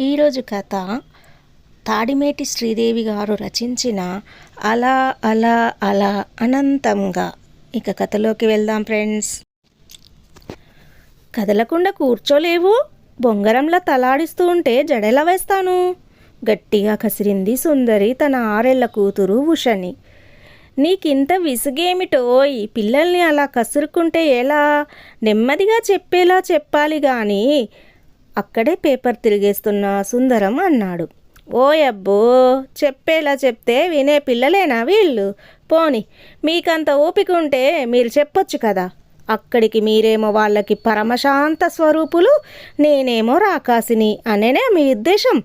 ఈరోజు కథ తాడిమేటి శ్రీదేవి గారు రచించిన అలా అలా అలా అనంతంగా. ఇక కథలోకి వెళ్దాం ఫ్రెండ్స్. కదలకుండా కూర్చోలేవు. బొంగరంలా తలాడిస్తూ ఉంటే జడెలా వేస్తాను. గట్టిగా కసిరింది సుందరి తన ఆరేళ్ళ కూతురు ఉషని. నీకింత విసుగేమిటోయ్ పిల్లల్ని అలా కసురుకుంటే ఎలా? నెమ్మదిగా చెప్పేలా చెప్పాలి కానీ అక్కడే పేపర్ తిరిగేస్తున్న సుందరం అన్నాడు. ఓయబ్బో చెప్పేలా చెప్తే వినే పిల్లలేనా వీళ్ళు? పోని మీకంత ఓపిక ఉంటే మీరు చెప్పొచ్చు కదా? అక్కడికి మీరేమో వాళ్ళకి పరమశాంత స్వరూపులు నేనేమో రాకాసిని అనేనే మీ ఉద్దేశం.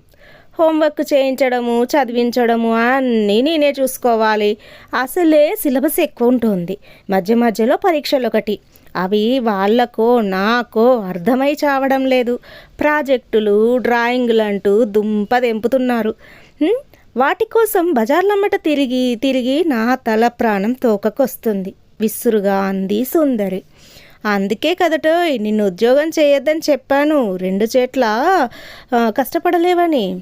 హోంవర్క్ చేయించడము చదివించడము అన్నీ నేనే చూసుకోవాలి. అసలే సిలబస్ ఎక్కువ ఉంటుంది. మధ్య మధ్యలో పరీక్షలు ఒకటి అవి వాళ్ళకో నాకో అర్థమై చావడం లేదు. ప్రాజెక్టులు డ్రాయింగులు అంటూ దుంప తెంపుతున్నారు. వాటి కోసం బజార్లమ్మట తిరిగి తిరిగి నా తల ప్రాణం తోకకొస్తుంది. విసురుగా అంది సుందరి. అందుకే కదటో నిన్ను ఉద్యోగం చేయొద్దని చెప్పాను. రెండు చేట్ల కష్టపడలేవని.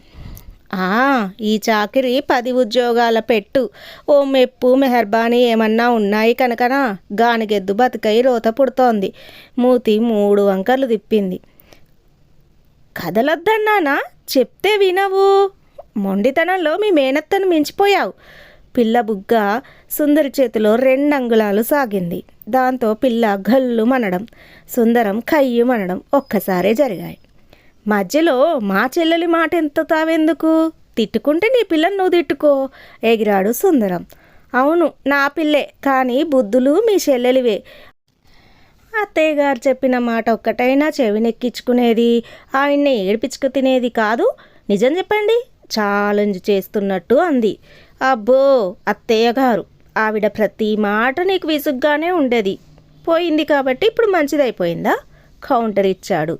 ఈ చాకిరి పది ఉద్యోగాల పెట్టు. ఓ మెప్పు మెహర్బానీ ఏమన్నా ఉన్నాయి కనుకనా? గానిగెద్దు బతికై రోత పుడుతోంది. మూతి మూడు వంకర్లు తిప్పింది. కదలొద్దన్నానా? చెప్తే వినవు. మొండితనంలో మీ మేనత్తను మించిపోయావు. పిల్ల బుగ్గ సుందరి చేతిలో రెండు అంగుళాలు సాగింది. దాంతో పిల్ల గల్లు మనడం సుందరం కయ్యు మనడం ఒక్కసారే జరిగాయి. మధ్యలో మా చెల్లెలి మాట ఎంత తావెందుకు? తిట్టుకుంటే నీ పిల్లని నువ్వు తిట్టుకో ఎగిరాడు సుందరం. అవును నా పిల్లే కానీ బుద్ధులు మీ చెల్లెలివే. అత్తయ్య గారు చెప్పిన మాట ఒక్కటైనా చెవినెక్కించుకునేది ఆయన్ని ఏడిపించుకు తినేది కాదు. నిజం చెప్పండి ఛాలెంజ్ చేస్తున్నట్టు అంది. అబ్బో అత్తయ్య గారు ఆవిడ ప్రతి మాట నీకు విసుగ్గానే ఉండేది. పోయింది కాబట్టి ఇప్పుడు మంచిదైపోయిందా? కౌంటర్ ఇచ్చాడు.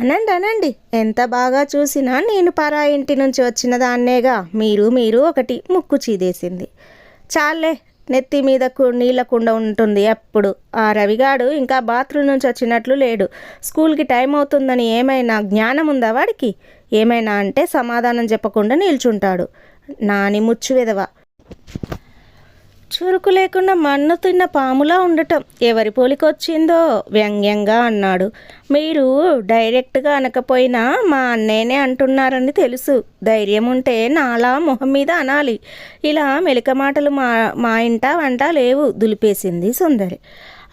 అనండి అనండి. ఎంత బాగా చూసినా నేను పరా ఇంటి నుంచి వచ్చిన దాన్నేగా. మీరు మీరు ఒకటి ముక్కు చీదేసింది. చాలే నెత్తి మీద కు- నీళ్ళ కుండ ఉంటుంది ఎప్పుడు ఆ రవిగాడు ఇంకా బాత్రూమ్ నుంచి వచ్చినట్లు లేడు. స్కూల్కి టైం అవుతుందని ఏమైనా జ్ఞానం ఉందా వాడికి? ఏమైనా అంటే సమాధానం చెప్పకుండా నిల్చుంటాడు. నాని ముచ్చు విధవ. చురుకు లేకుండా మన్ను తిన్న పాములా ఉండటం. ఎవరి పోలికొచ్చిందో వ్యంగ్యంగా అన్నాడు. మీరు డైరెక్ట్గా అనకపోయినా మా అన్నయ్యనే అంటున్నారని తెలుసు. ధైర్యం ఉంటే నాలా మొహం మీద అనాలి. ఇలా మెలిక మాటలు మా మా ఇంట వంట లేవు దులిపేసింది సుందరి.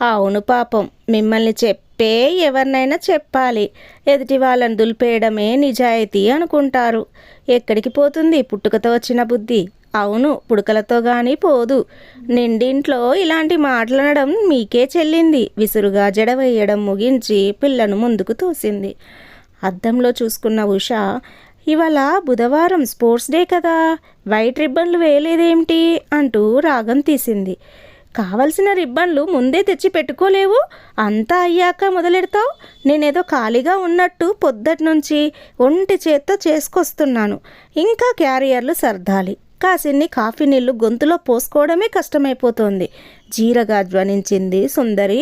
అవును పాపం మిమ్మల్ని చెప్పే ఎవరినైనా చెప్పాలి. ఎదుటి వాళ్ళని దులిపేయడమే నిజాయితీ అనుకుంటారు. ఎక్కడికి పోతుంది పుట్టుకతో వచ్చిన బుద్ధి? అవును పుడకలతో గాని పోదు. నిండింట్లో ఇలాంటి మాట్లాడడం మీకే చెల్లింది. విసురుగా జడవేయడం ముగించి పిల్లను ముందుకు తోసింది. అద్దంలో చూసుకున్న ఉష ఇవాళ బుధవారం స్పోర్ట్స్ డే కదా వైట్ రిబ్బన్లు వేయలేదేమిటి? అంటూ రాగం తీసింది. కావలసిన రిబ్బన్లు ముందే తెచ్చి పెట్టుకోలేవు? అంతా అయ్యాక మొదలెడతావు? నేనేదో ఖాళీగా ఉన్నట్టు పొద్దటి నుంచి ఒంటి చేత్తో చేసుకొస్తున్నాను. ఇంకా క్యారియర్లు సర్దాలి. కాసిన్ని కాఫీ నీళ్ళు గొంతులో పోసుకోవడమే కష్టమైపోతోంది. జీరగా ధ్వనించింది సుందరి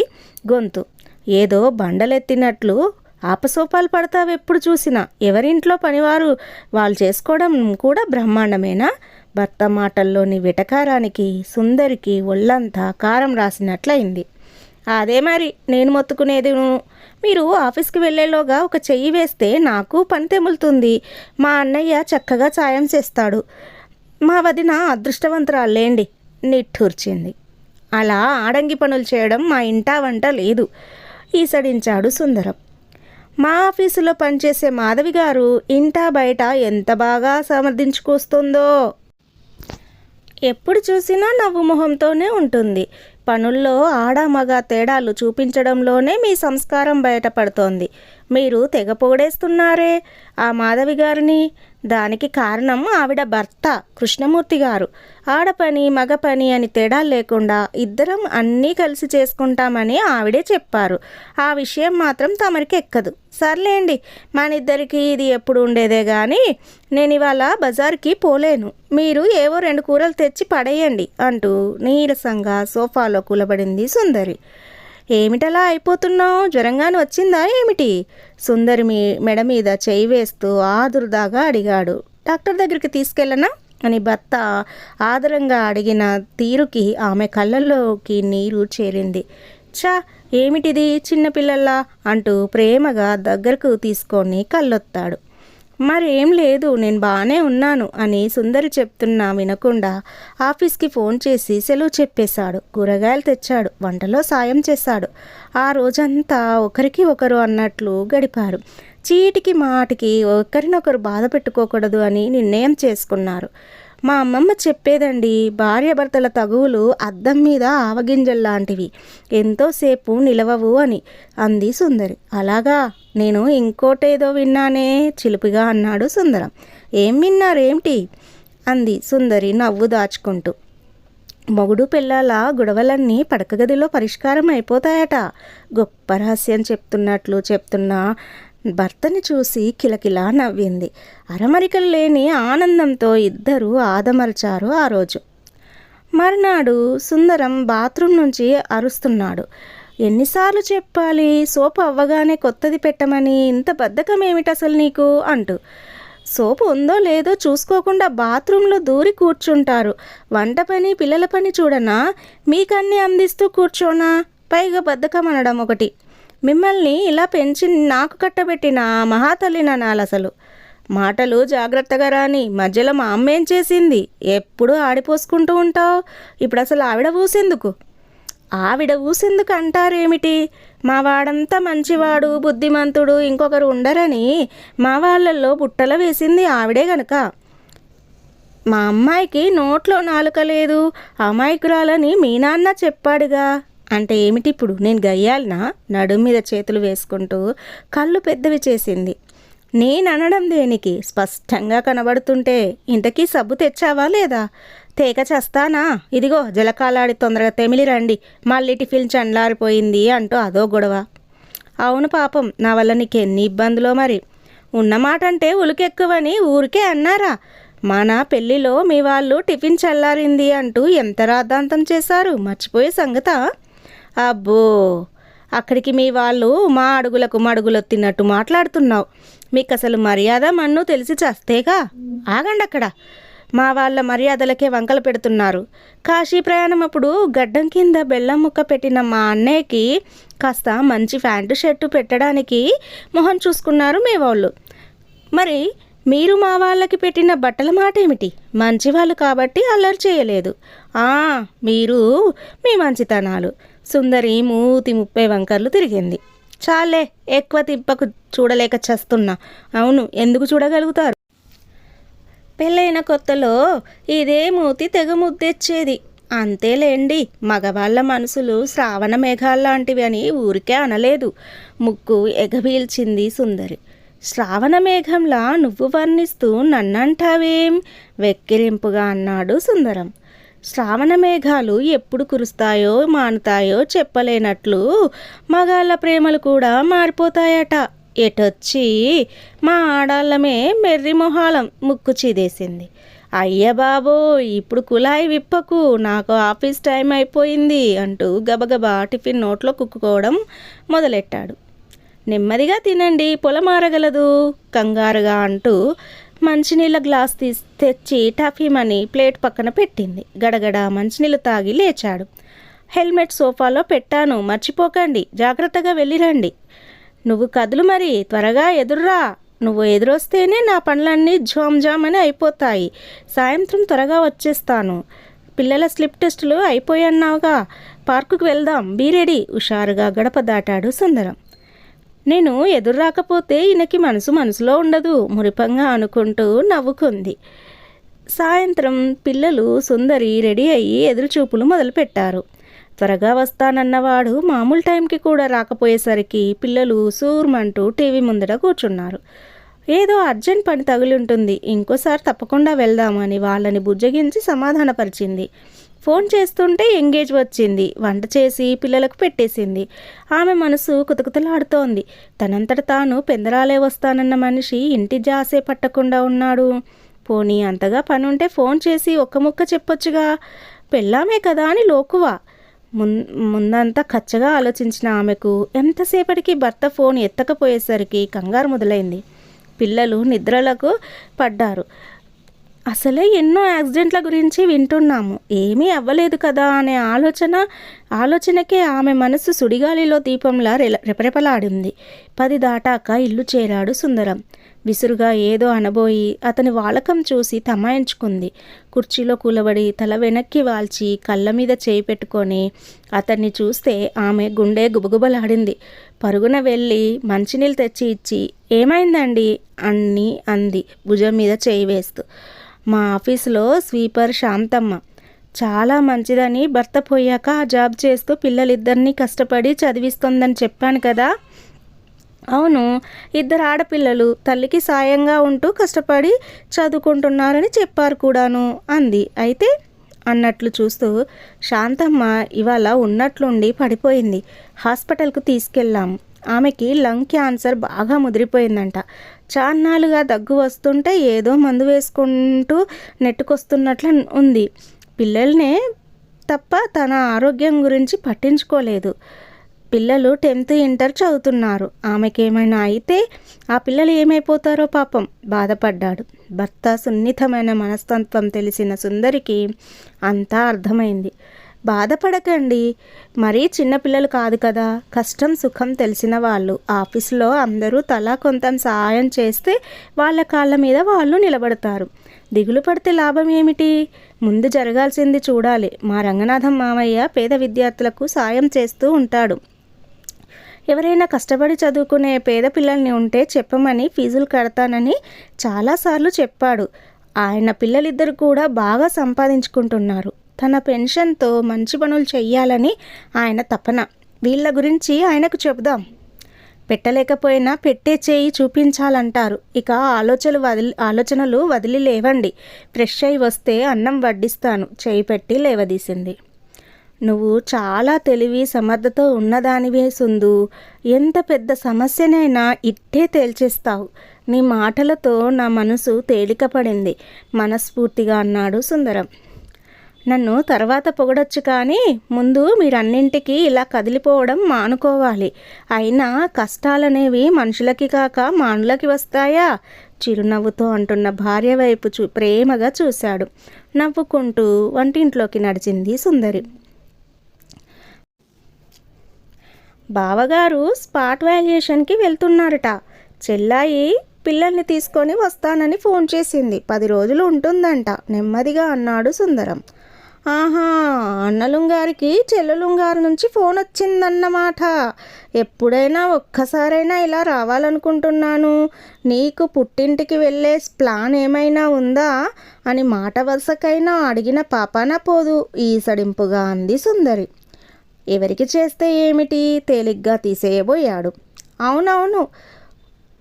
గొంతు. ఏదో బండలెత్తినట్లు ఆపసోపాలు పడతావెప్పుడు చూసినా. ఎవరింట్లో పనివారు వాళ్ళు చేసుకోవడం కూడా బ్రహ్మాండమేనా? భర్త మాటల్లోని వెటకారానికి సుందరికి ఒళ్ళంతా కారం రాసినట్లయింది. అదే మరి నేను మొత్తుకునేది మీరు ఆఫీస్కి వెళ్ళేలోగా ఒక చెయ్యి వేస్తే నాకు పని తెములుతుంది మా అన్నయ్య చక్కగా సాయం చేస్తాడు. మా వదిన అదృష్టవంతురాలేండి నిట్టూర్చింది. అలా ఆడంగి పనులు చేయడం మా ఇంటా వంట లేదు ఈసడించాడు సుందరం. మా ఆఫీసులో పనిచేసే మాధవి గారు ఇంటా బయట ఎంత బాగా సమర్థించుకొస్తుందో. ఎప్పుడు చూసినా నవ్వు మొహంతోనే ఉంటుంది. పనుల్లో ఆడ మగ తేడాలు చూపించడంలోనే మీ సంస్కారం బయటపడుతోంది. మీరు తెగ పొగడేస్తున్నారే ఆ మాధవి గారిని. దానికి కారణం ఆవిడ భర్త కృష్ణమూర్తి గారు. ఆడపని మగ పని అని తేడా లేకుండా ఇద్దరం అన్నీ కలిసి చేసుకుంటామని ఆవిడే చెప్పారు. ఆ విషయం మాత్రం తమరికి ఎక్కదు. సర్లేండి మనిద్దరికి ఇది ఎప్పుడు ఉండేదే కానీ నేను ఇవాళ బజార్కి పోలేను. మీరు ఏవో రెండు కూరలు తెచ్చి పడేయండి అంటూ నీరసంగా సోఫాలో కూలబడింది సుందరి. ఏమిటలా అయిపోతున్నావు? జ్వరంగాని వచ్చిందా ఏమిటి? సుందరి మీ మెడ మీద చేయి వేస్తూ ఆదురుదాగా అడిగాడు. డాక్టర్ దగ్గరికి తీసుకెళ్ళనా? అని భర్త ఆదరంగా అడిగిన తీరుకి ఆమె కళ్ళల్లోకి నీరు చేరింది. చా ఏమిటిది చిన్నపిల్లల్లా అంటూ ప్రేమగా దగ్గరకు తీసుకొని కళ్ళొత్తాడు. మరేం లేదు నేను బాగానే ఉన్నాను అని సుందరి చెప్తున్నా వినకుండా ఆఫీస్కి ఫోన్ చేసి సెలవు చెప్పేశాడు. కూరగాయలు తెచ్చాడు వంటలో సాయం చేశాడు. ఆ రోజంతా ఒకరికి ఒకరు అన్నట్లు గడిపారు. చీటికి మాటికి ఒకరినొకరు బాధ పెట్టుకోకూడదు అని నిర్ణయం చేసుకున్నారు. మా అమ్మమ్మ చెప్పేదండి భార్యాభర్తల తగువులు అద్దం మీద ఆవగింజల్లాంటివి ఎంతోసేపు నిలవవు అని అంది సుందరి. అలాగా నేను ఇంకోటేదో విన్నానే చిలుపుగా అన్నాడు సుందరం. ఏం విన్నారేమిటి? అంది సుందరి నవ్వు దాచుకుంటూ. మొగుడు పిల్లల గొడవలన్నీ పడకగదిలో పరిష్కారం అయిపోతాయట. గొప్ప రహస్యం చెప్తున్నట్లు చెప్తున్నా భర్తని చూసి కిలకిలా నవ్వింది. అరమరికలు లేని ఆనందంతో ఇద్దరూ ఆదమర్చారు ఆ రోజు. మర్నాడు సుందరం బాత్రూం నుంచి అరుస్తున్నాడు. ఎన్నిసార్లు చెప్పాలి సోపు అవ్వగానే కొత్తది పెట్టమని ఇంత బద్ధకం ఏమిటి అసలు నీకు? అంటూ. సోపు ఉందో లేదో చూసుకోకుండా బాత్రూంలో దూరి కూర్చుంటారు. వంట పని పిల్లల పని చూడనా? మీకన్నీ అందిస్తూ కూర్చోనా? పైగా బద్ధకం అనడం ఒకటి. మిమ్మల్ని ఇలా పెంచి నాకు కట్టబెట్టిన ఆ మహాతల్లి నాలు అసలు. మాటలు జాగ్రత్తగా రాని మధ్యలో మా అమ్మ ఏం చేసింది? ఎప్పుడు ఆడిపోసుకుంటూ ఉంటావు? ఇప్పుడు అసలు ఆవిడ ఊసేందుకు? ఆవిడ ఊసెందుకు అంటారేమిటి? మా వాడంతా మంచివాడు బుద్ధిమంతుడు ఇంకొకరు ఉండరని మా వాళ్ళల్లో బుట్టల వేసింది ఆవిడే గనక. మా అమ్మాయికి నోట్లో నాలుక లేదు అమాయకురాలని మీ నాన్న చెప్పాడుగా. అంటే ఏమిటి ఇప్పుడు నేను గయ్యాలనా? నడుం మీద చేతులు వేసుకుంటూ కళ్ళు పెద్దవి చేసింది. నేను అనడం దేనికి? స్పష్టంగా కనబడుతుంటే ఇంతకీ సబ్బు తెచ్చావా లేదా? తేక చేస్తానా? ఇదిగో జలకాలాడి తొందరగా తెమిలి రండి. మళ్ళీ టిఫిన్ చండ్లారిపోయింది అంటూ అదో గొడవ. అవును పాపం నా వల్ల నీకెన్ని ఇబ్బందులో మరి? ఉన్నమాట అంటే ఉలికెక్కువని ఊరికే అన్నారా? మన పెళ్ళిలో మీ వాళ్ళు టిఫిన్ చల్లారింది అంటూ ఎంత రాద్ధాంతం చేశారు? మర్చిపోయే సంగత? అబ్బో అక్కడికి మీ వాళ్ళు మా అడుగులకు మడుగులొత్తినట్టు మాట్లాడుతున్నావు. మీకు అసలు మర్యాద మన్ను తెలిసి చస్తేగా? ఆగండి అక్కడ. మా వాళ్ళ మర్యాదలకే వంకలు పెడుతున్నారు. కాశీ ప్రయాణం అప్పుడు గడ్డం కింద బెల్లం ముక్క పెట్టిన మా అన్నయ్యకి కాస్త మంచి ప్యాంటు షర్టు పెట్టడానికి మొహం చూసుకున్నారు మీ వాళ్ళు. మరి మీరు మా వాళ్ళకి పెట్టిన బట్టల మాట ఏమిటి? మంచివాళ్ళు కాబట్టి అల్లరి చేయలేదు. మీరు మీ మంచితనాలు. సుందరి మూతి ముప్పై వంకర్లు తిరిగింది. చాలే ఎక్కువ తిప్పకు చూడలేక చేస్తున్నా. అవును ఎందుకు చూడగలుగుతారు? పెళ్ళైన కొత్తలో ఇదే మూతి తెగ ముద్దెచ్చేది. అంతేలేండి మగవాళ్ళ మనసులు శ్రావణ మేఘాల్లాంటివి అని ఊరికే అనలేదు. ముక్కు ఎగబీల్చింది సుందరి. శ్రావణ మేఘంలా నువ్వు వర్ణిస్తూ నన్నంటావేం? వెక్కిరింపుగా అన్నాడు సుందరం. శ్రావణ మేఘాలు ఎప్పుడు కురుస్తాయో మానుతాయో చెప్పలేనట్లు మగాళ్ళ ప్రేమలు కూడా మారిపోతాయట. ఎటొచ్చి మా ఆడాళ్ళమే మెర్రి మొహాలం ముక్కు చీదేసింది. అయ్య బాబో ఇప్పుడు కులాయి విప్పకు నాకు ఆఫీస్ టైం అయిపోయింది అంటూ గబగబా టిఫిన్ నోట్లో కుక్కుకోవడం మొదలెట్టాడు. నెమ్మదిగా తినండి పొలమారగలదు కంగారుగా అంటూ మంచినీళ్ళ గ్లాస్ తీసి తెచ్చి టఫీమని ప్లేట్ పక్కన పెట్టింది. గడగడ మంచినీళ్ళు తాగి లేచాడు. హెల్మెట్ సోఫాలో పెట్టాను. మర్చిపోకండి. జాగ్రత్తగా వెళ్ళిరండి. నువ్వు కదులు మరి. త్వరగా ఎదుర్రా. నువ్వు ఎదురొస్తేనే నా పనులన్నీ జామ్ జామ్ అని అయిపోతాయి. సాయంత్రం త్వరగా వచ్చేస్తాను. పిల్లల స్లిప్ టెస్టులు అయిపోయన్నావుగా. పార్కుకు వెళ్దాం. బీరెడీ హుషారుగా గడప దాటాడు సుందరం. నేను ఎదురు రాకపోతే ఈయనకి మనసు మనసులో ఉండదు మురిపంగా అనుకుంటూ నవ్వుకుంది. సాయంత్రం పిల్లలు సుందరి రెడీ అయ్యి ఎదురుచూపులు మొదలుపెట్టారు. త్వరగా వస్తానన్నవాడు మామూలు టైంకి కూడా రాకపోయేసరికి పిల్లలు సూర్మంటూ టీవీ ముందట కూర్చున్నారు. ఏదో అర్జెంట్ పని తగిలి ఉంటుంది ఇంకోసారి తప్పకుండా వెళ్దామని వాళ్ళని బుజ్జగించి సమాధానపరిచింది. ఫోన్ చేస్తుంటే ఎంగేజ్ వచ్చింది. వంట చేసి పిల్లలకు పెట్టేసింది. ఆమె మనసు కుతకుతలాడుతోంది. తనంతట తాను పెందరాలే వస్తానన్న మనిషి ఇంటి జాసే పట్టకుండా ఉన్నాడు. పోనీ అంతగా పనుంటే ఫోన్ చేసి ఒక్క ముక్క చెప్పొచ్చుగా? పెళ్ళామే కదా అని లోకువా. మున్ ముందంతా కచ్చగా ఆలోచించిన ఆమెకు ఎంతసేపటికి భర్త ఫోన్ ఎత్తకపోయేసరికి కంగారు మొదలైంది. పిల్లలు నిద్రలకు పడ్డారు. అసలే ఎన్నో యాక్సిడెంట్ల గురించి వింటున్నాము. ఏమీ అవ్వలేదు కదా అనే ఆలోచన ఆలోచనకే ఆమె మనసు సుడిగాలిలో దీపంలా రెల- రెపరెపలాడింది. పది దాటాక ఇల్లు చేరాడు సుందరం. విసురుగా ఏదో అనబోయి అతని వాలకం చూసి తమాయించుకుంది. కుర్చీలో కూలబడి తల వెనక్కి వాల్చి కళ్ళ మీద చేయి పెట్టుకొని అతన్ని చూస్తే ఆమె గుండె గుబగుబలాడింది. పరుగున వెళ్ళి మంచినీళ్ళు తెచ్చి ఇచ్చి ఏమైందండి? అన్ని అంది భుజం మీద చేయి వేస్తూ. మా ఆఫీసులో స్వీపర్ శాంతమ్మ. చాలా మంచిదని భర్త పోయాక ఆ జాబ్ చేస్తూ పిల్లలిద్దరినీ కష్టపడి చదివిస్తోందని చెప్పాను కదా. అవును ఇద్దరు ఆడపిల్లలు తల్లికి సాయంగా ఉంటూ కష్టపడి చదువుకుంటున్నారని చెప్పారు కూడాను అంది. అయితే అన్నట్లు చూస్తూ శాంతమ్మ ఇవాళ ఉన్నట్లుండి పడిపోయింది. హాస్పిటల్కు తీసుకెళ్ళాం. ఆమెకి లంగ్ క్యాన్సర్ బాగా ముదిరిపోయిందంట. చాన్నాలుగా దగ్గు వస్తుంటే ఏదో మందు వేసుకుంటూ నెట్టుకొస్తున్నట్లు ఉంది. పిల్లల్నే తప్ప తన ఆరోగ్యం గురించి పట్టించుకోలేదు. పిల్లలు టెన్త్ ఇంటర్ చదువుతున్నారు. ఆమెకేమైనా అయితే ఆ పిల్లలు ఏమైపోతారో పాపం బాధపడ్డాడు. భర్త సున్నితమైన మనస్తత్వం తెలిసిన సుందరికి అంతా అర్థమైంది. బాధపడకండి. మరీ చిన్నపిల్లలు కాదు కదా. కష్టం సుఖం తెలిసిన వాళ్ళు. ఆఫీసులో అందరూ తలా కొంత సహాయం చేస్తే వాళ్ళ కాళ్ళ మీద వాళ్ళు నిలబడతారు. దిగులు పడితే లాభం ఏమిటి? ముందు జరగాల్సింది చూడాలి. మా రంగనాథం మామయ్య పేద విద్యార్థులకు సాయం చేస్తూ ఉంటాడు. ఎవరైనా కష్టపడి చదువుకునే పేద పిల్లల్ని ఉంటే చెప్పమని ఫీజులు కడతానని చాలాసార్లు చెప్పాడు. ఆయన పిల్లలిద్దరు కూడా బాగా సంపాదించుకుంటున్నారు. తన పెన్షన్తో మంచి పనులు చెయ్యాలని ఆయన తపన. వీళ్ళ గురించి ఆయనకు చెబుదాం. పెట్టలేకపోయినా పెట్టే చేయి చూపించాలంటారు. ఇక ఆలోచనలు వదిలి ఆలోచనలు వదిలి లేవండి. ఫ్రెష్ అయి వస్తే అన్నం వడ్డిస్తాను. చేయి పెట్టి లేవదీసింది. నువ్వు చాలా తెలివి సమర్థతో ఉన్నదానివే సుందు. ఎంత పెద్ద సమస్యనైనా ఇట్టే తేల్చేస్తావు. నీ మాటలతో నా మనసు తేలికపడింది. మనస్ఫూర్తిగా అన్నాడు సుందరం. నన్ను తర్వాత పొగడొచ్చు కానీ ముందు మీరన్నింటికి ఇలా కదిలిపోవడం మానుకోవాలి. అయినా కష్టాలనేవి మనుషులకి కాక మానులకి వస్తాయా? చిరునవ్వుతో అంటున్న భార్య వైపు చూ ప్రేమగా చూశాడు. నవ్వుకుంటూ వంటింట్లోకి నడిచింది సుందరి. బావగారు స్పాట్ వాల్యుయేషన్కి వెళ్తున్నారట. చెల్లాయి పిల్లల్ని తీసుకొని వస్తానని ఫోన్ చేసింది. పది రోజులు ఉంటుందంట నెమ్మదిగా అన్నాడు సుందరం. ఆహా అన్నలుంగారికి చెల్లెలుంగారు నుంచి ఫోన్ వచ్చిందన్నమాట. ఎప్పుడైనా ఒక్కసారైనా ఇలా రావాలనుకుంటున్నాను. నీకు పుట్టింటికి వెళ్ళే ప్లాన్ ఏమైనా ఉందా? అని మాట వరుసకైనా అడిగిన పాపాన పోదు ఈసడింపుగా అంది సుందరి. ఎవరికి చేస్తే ఏమిటి? తేలిగ్గా తీసేయబోయాడు. అవునవును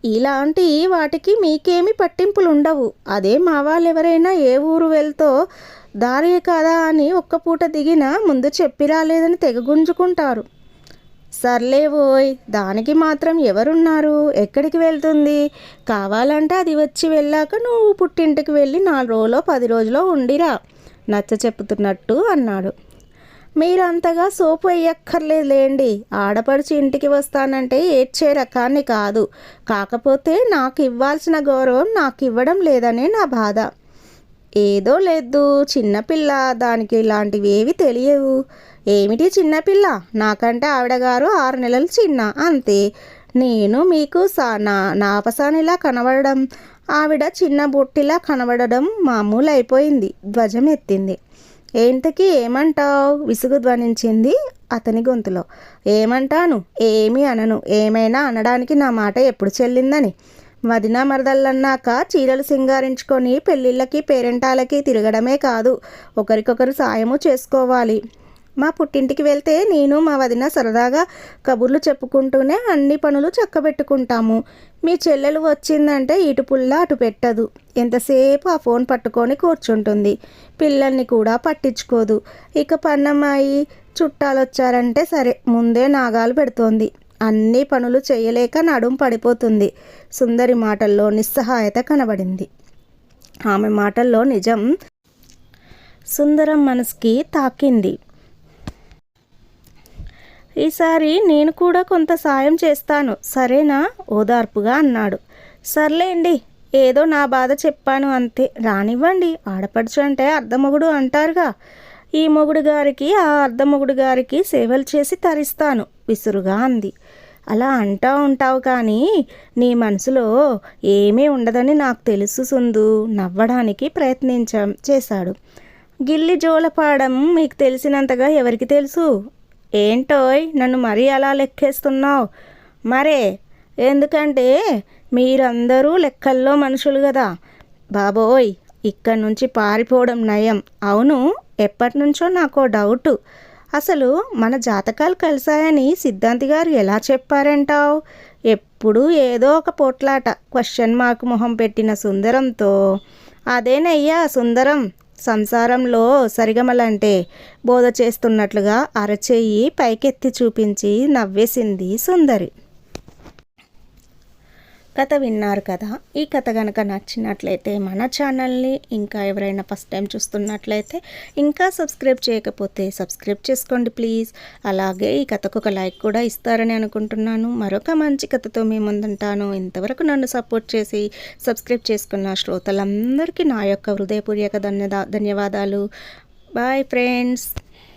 ఇలాంటి వాటికి మీకేమి పట్టింపులు ఉండవు అదే మా వాళ్ళెవరైనా ఏ ఊరు వెళ్తో దారే కాదా అని ఒక్క పూట దిగినా ముందు చెప్పి రాలేదని తెగ గుంజుకుంటారు సర్లే ఓయ్ దానికి మాత్రం ఎవరున్నారు? ఎక్కడికి వెళ్తుంది? కావాలంటే అది వచ్చి వెళ్ళాక నువ్వు పుట్టింటికి వెళ్ళి నాలుగు రోజులో పది రోజులో ఉండిరా నచ్చ చెప్పుతున్నట్టు అన్నాడు. మీరంతగా సోపు వేయక్కర్లేదులేండి ఆడపడిచి ఇంటికి వస్తానంటే ఏడ్చే రకాన్ని కాదు. కాకపోతే నాకు ఇవ్వాల్సిన గౌరవం నాకు ఇవ్వడం లేదనే నా బాధ. ఏదో లేదు చిన్నపిల్ల దానికి ఇలాంటివి ఏవి తెలియవు. ఏమిటి చిన్నపిల్ల నాకంటే ఆవిడగారు ఆరు నెలలు చిన్న అంతే. నేను మీకు సా నా నాపసానిలా కనబడడం ఆవిడ చిన్న బొట్టిలా కనబడడం మామూలు అయిపోయింది ధ్వజం ఎత్తింది. ఏంతకీ ఏమంటావు? విసుగు ధ్వనించింది అతని గొంతులో. ఏమంటాను? ఏమీ అనను. ఏమైనా అనడానికి నా మాట ఎప్పుడు చెల్లిందని. వదిన మరదళ్ళన్నాక చీరలు సింగారించుకొని పెళ్ళిళ్ళకి పేరెంటాలకి తిరగడమే కాదు ఒకరికొకరు సాయము చేసుకోవాలి. మా పుట్టింటికి వెళ్తే నేను మా వదిన సరదాగా కబుర్లు చెప్పుకుంటూనే అన్ని పనులు చక్కబెట్టుకుంటాము. మీ చెల్లెలు వచ్చిందంటే ఇటు పుల్ల అటు పెట్టదు. ఎంతసేపు ఆ ఫోన్ పట్టుకొని కూర్చుంటుంది. పిల్లల్ని కూడా పట్టించుకోదు. ఇక పన్నమ్మాయి చుట్టాలు వచ్చారంటే సరే ముందే నాగాలు పెడుతోంది. అన్ని పనులు చేయలేక నడుం పడిపోతుంది. సుందరి మాటల్లో నిస్సహాయత కనబడింది. ఆమె మాటల్లో నిజం సుందరం మనసుకి తాకింది. ఈసారి నేను కూడా కొంత సాయం చేస్తాను సరేనా ఓదార్పుగా అన్నాడు. సర్లేండి ఏదో నా బాధ చెప్పాను అంతే. రానివ్వండి ఆడపడుచు అంటే అర్ధమొగుడు అంటారుగా. ఈ మొగుడు గారికి ఆ అర్ధమొగుడు గారికి సేవలు చేసి తరిస్తాను విసురుగా అంది. అలా అంటా ఉంటావు కానీ నీ మనసులో ఏమీ ఉండదని నాకు తెలుసు సుందు. నవ్వడానికి ప్రయత్నించ చేశాడు. గిల్లి జోలపాడం మీకు తెలిసినంతగా ఎవరికి తెలుసు? ఏంటోయ్ నన్ను మరీ అలా లెక్కేస్తున్నావు? మరే ఎందుకంటే మీరందరూ లెక్కల్లో మనుషులు కదా బాబోయ్ ఇక్కడి నుంచి పారిపోవడం నయం. అవును ఎప్పటి నుంచో నాకు డౌటు. అసలు మన జాతకాలు కలిశాయని సిద్ధాంతి గారు ఎలా చెప్పారంటావు? ఎప్పుడు ఏదో ఒక పొట్లాట క్వశ్చన్ మార్క్ మొహం పెట్టిన సుందరంతో. అదేనయ్యా సుందరం? సంసారంలో సరిగమలంటే బోధ చేస్తున్నట్లుగా అరచేయి పైకెత్తి చూపించి నవ్వేసింది సుందరి. కథ విన్నారు కదా. ఈ కథ కనుక నచ్చినట్లయితే మన ఛానల్ని ఇంకా ఎవరైనా ఫస్ట్ టైం చూస్తున్నట్లయితే ఇంకా సబ్స్క్రైబ్ చేయకపోతే సబ్స్క్రైబ్ చేసుకోండి ప్లీజ్. అలాగే ఈ కథకు ఒక లైక్ కూడా ఇస్తారని అనుకుంటున్నాను. మరొక మంచి కథతో మీ ముందుంటాను. ఇంతవరకు నన్ను సపోర్ట్ చేసి సబ్స్క్రైబ్ చేసుకున్న శ్రోతలందరికీ నా యొక్క హృదయపూర్వక ధన్యదా ధన్యవాదాలు. Bye friends.